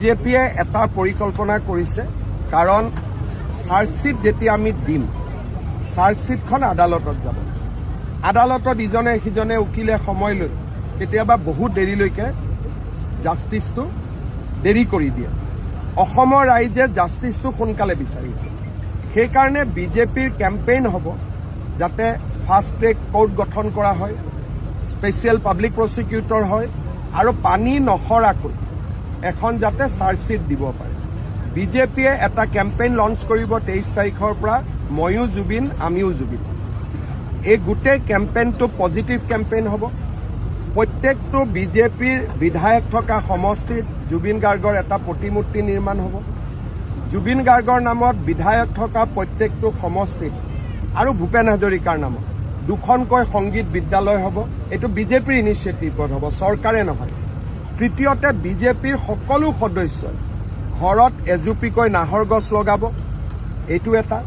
বিজেপিয়ে এটা পৰিকল্পনা কৰিছে, কাৰণ চাৰ্জশ্বীট যেতিয়া আমি দিম, চাৰ্জশ্বীটখন আদালতত যাব। আদালতত ইজনে সিজনে উকিলে সময় লৈ, কেতিয়াবা বহুত দেৰিলৈকে জাষ্টিচটো দেৰি কৰি দিয়ে। অসমৰ ৰাইজে জাষ্টিচটো সোনকালে বিচাৰিছে। সেইকাৰণে বিজেপিৰ কেম্পেইন হ'ব, যাতে ফাষ্ট ট্ৰেক কোৰ্ট গঠন কৰা হয়, স্পেচিয়েল পাব্লিক প্ৰচিকিউটৰ হয়, আৰু পানী নসৰাকৈ এখন যাতে চাৰ্জশ্বীট দিব পাৰে। বিজেপিয়ে এটা কেম্পেইন লঞ্চ কৰিব তেইছ তাৰিখৰ পৰা, ময়ো জুবিন, আমিও জুবিন। এই গোটেই কেম্পেইনটো পজিটিভ কেম্পেইন হ'ব। প্ৰত্যেকটো বিজেপিৰ বিধায়ক থকা সমষ্টিত জুবিন গাৰ্গৰ এটা প্ৰতিমূৰ্তি নিৰ্মাণ হ'ব। জুবিন গাৰ্গৰ নামত বিধায়ক থকা প্ৰত্যেকটো সমষ্টিত, আৰু ভূপেন হাজৰিকাৰ নামত, দুখনকৈ সংগীত বিদ্যালয় হ'ব। এইটো বিজেপিৰ ইনিচিয়েটিভত হ'ব, চৰকাৰে নহয়। তৃতীয়তে বিজেপিৰ সকলো সদস্যই ঘৰত এজুপিকৈ নাহৰ গছ লগাব। এইটো এটা।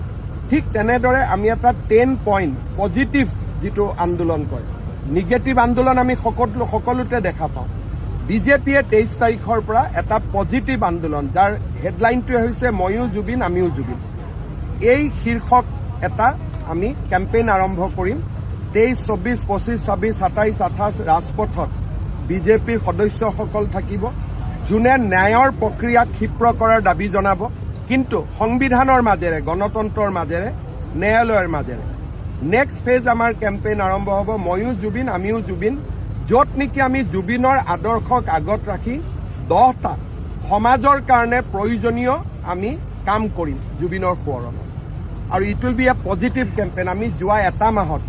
ঠিক তেনেদৰে আমি এটা টেন পইণ্ট পজিটিভ যিটো আন্দোলন কয়। নিগেটিভ আন্দোলন আমি সকলো, সকলোতে দেখা পাওঁ। বিজেপিয়ে তেইছ তাৰিখৰ পৰা এটা পজিটিভ আন্দোলন, যাৰ হেডলাইনটোৱে হৈছে, ময়ো জুবিন, আমিও জুবিন। এই শীৰ্ষক এটা আমি কেম্পেইন আৰম্ভ কৰিম। তেইছ, চৌব্বিছ, পঁচিছ, ছাব্বিছ, সাতাইছ, আঠাইছ, ৰাজপথত বিজেপিৰ সদস্যসকল থাকিব, যোনে ন্যায়ৰ প্ৰক্ৰিয়াক ক্ষিপ্ৰ কৰাৰ দাবি জনাব, কিন্তু সংবিধানৰ মাজেৰে, গণতন্ত্ৰৰ মাজেৰে, ন্যায়ালয়ৰ মাজেৰে। নেক্সট ফেজ আমাৰ কেম্পেইন আৰম্ভ হ'ব, ময়ো জুবিন, আমিও জুবিন, য'ত নেকি আমি জুবিনৰ আদৰ্শক আগত ৰাখি দহটা সমাজৰ কাৰণে প্ৰয়োজনীয় আমি কাম কৰিম জুবিনৰ সোঁৱৰণত। আৰু it will be a positive campaign আমি যোৱা এটা মাহত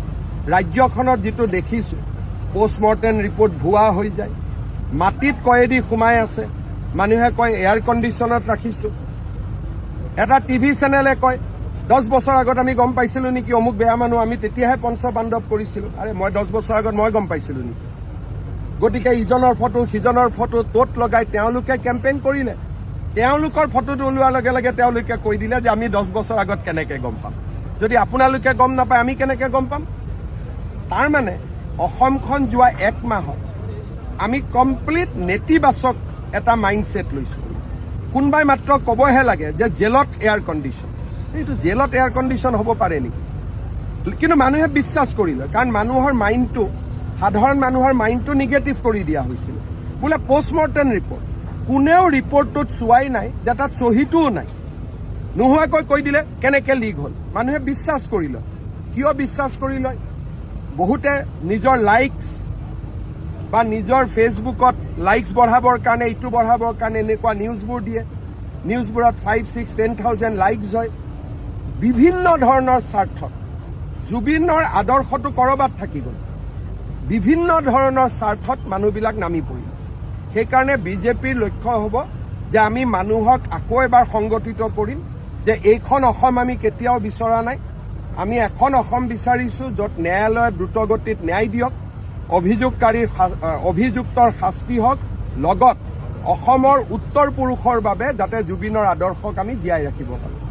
ৰাজ্যখনত যিটো দেখিছোঁ পষ্টমৰ্টেম ৰিপৰ্ট ভুৱা হৈ যায়। মাটিত কয়েদি সোমাই আছে। মানুহে কয় এয়াৰ কণ্ডিশ্যনত ৰাখিছোঁ। এটা টিভি চেনেলে কয়, দহ বছৰ আগত আমি গম পাইছিলোঁ নেকি, অমুক বেয়া মানুহ, আমি তেতিয়াহে পঞ্চপাণ্ডৱ কৰিছিলোঁ। আৰে, মই দহ বছৰ আগত মই গম পাইছিলোঁ নেকি? গতিকে ইজনৰ ফটো, সিজনৰ ফটো, ত'ত লগাই তেওঁলোকে কেম্পেইন কৰিলে। তেওঁলোকৰ ফটোটো ওলোৱাৰ লগে লগে তেওঁলোকে কৈ দিলে যে, আমি দহ বছৰ আগত কেনেকৈ গম পাম? যদি আপোনালোকে গম নাপায়, আমি কেনেকৈ গম পাম? তাৰমানে অসমখন যোৱা এক মাহত আমি কমপ্লিট নেতিবাচক এটা মাইণ্ডছেট লৈছোঁ। কোনোবাই মাত্ৰ ক'বহে লাগে যে জেলত এয়াৰ কণ্ডিশ্যন এইটো জেলত এয়াৰ কণ্ডিশ্যন হ'ব পাৰে নেকি? কিন্তু মানুহে বিশ্বাস কৰিলে, কাৰণ মানুহৰ মাইণ্ডটো সাধাৰণ মানুহৰ মাইণ্ডটো নিগেটিভ কৰি দিয়া হৈছিল। বোলে পষ্টমৰ্টেম ৰিপৰ্ট কোনেও ৰিপৰ্টটোত চোৱাই নাই, যে তাত চহীটোও নাই। নোহোৱাকৈ কৈ দিলে কেনেকৈ লিক হ'ল? মানুহে বিশ্বাস কৰি লয় কিয় বিশ্বাস কৰি লয় বহুতে নিজৰ লাইকছ বা নিজৰ ফেচবুকত লাইকছ বঢ়াবৰ কাৰণে ইটো বঢ়াবৰ কাৰণে এনেকুৱা নিউজবোৰ দিয়ে। নিউজবোৰত five six ten thousand likes হয়। বিভিন্ন ধৰণৰ স্বাৰ্থত, জুবিনৰ আদৰ্শটো ক'ৰবাত থাকি গ'ল বিভিন্ন ধৰণৰ স্বাৰ্থত মানুহবিলাক নামি পৰিল সেইকাৰণে বিজেপিৰ লক্ষ্য হ'ব যে আমি মানুহক আকৌ এবাৰ সংগঠিত কৰিম যে এইখন অসম আমি কেতিয়াও বিচৰা নাই। আমি এখন অসম বিচাৰিছোঁ য'ত ন্যায়ালয়ে দ্ৰুতগতিত ন্যায় দিয়ক, অভিযোগকাৰীৰ অভিযুক্তৰ শাস্তি হওক, লগত অসমৰ উত্তৰ পুৰুষৰ বাবে যাতে জুবিনৰ আদৰ্শক আমি জীয়াই ৰাখিব পাৰোঁ।